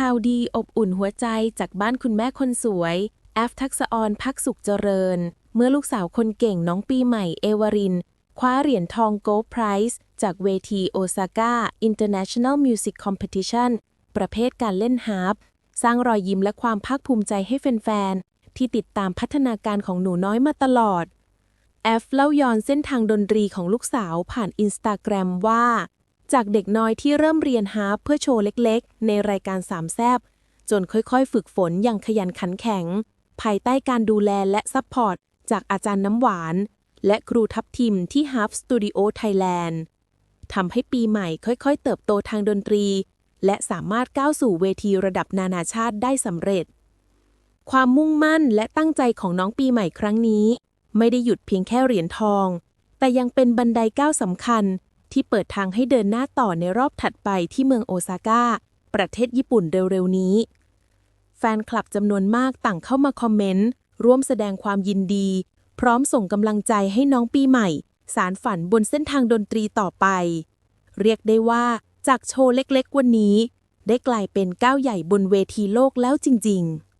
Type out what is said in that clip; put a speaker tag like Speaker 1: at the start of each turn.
Speaker 1: ข่าวดีอบอุ่นหัวใจจากบ้านคุณแม่คนสวย แอฟทักษะออนพักสุขเจริญ เมื่อลูกสาวคนเก่งน้องปีใหม่เอวาริน คว้าเหรียญทองโกลด์ไพรส์จากเวทีโอซาก้า International Music Competition ประเภทการเล่นฮาร์ปสร้างรอยยิ้มและความภาคภูมิใจให้แฟน ๆ ที่ติดตามพัฒนาการของหนูน้อยมาตลอด แอฟเล่าย้อนเส้นทางดนตรีของลูกสาวผ่านอินสตาแกรมว่า จากเด็กน้อยที่เริ่มเรียนฮาร์ปเพื่อโชว์เล็กๆ ในรายการสามแซบจนค่อยๆ ฝึกฝนอย่างขยันขันแข็ง ภายใต้การดูแลและซัพพอร์ตจากอาจารย์น้ำหวาน และครูทัพทิมที่ Harp Studio Thailand ทำให้ปีใหม่ค่อยๆ เติบโตทางดนตรี และสามารถก้าวสู่เวทีระดับนานาชาติได้สำเร็จ ความมุ่งมั่นและตั้งใจของน้องปีใหม่ครั้งนี้ ไม่ได้หยุดเพียงแค่เหรียญทอง แต่ยังเป็นบันไดก้าวสำคัญ ที่เปิดทางให้เดินหน้าต่อในรอบถัดไปที่เมืองโอซาก้า ประเทศญี่ปุ่นเร็วๆนี้ แฟนคลับจำนวนมากต่างเข้ามาคอมเมนต์ ร่วมแสดงความยินดี พร้อมส่งกำลังใจให้น้องปีใหม่ สารฝันบนเส้นทางดนตรีต่อไป เรียกได้ว่าจากโชว์เล็กๆ วันนี้ ได้กลายเป็นก้าวใหญ่บนเวทีโลกแล้วจริง ๆ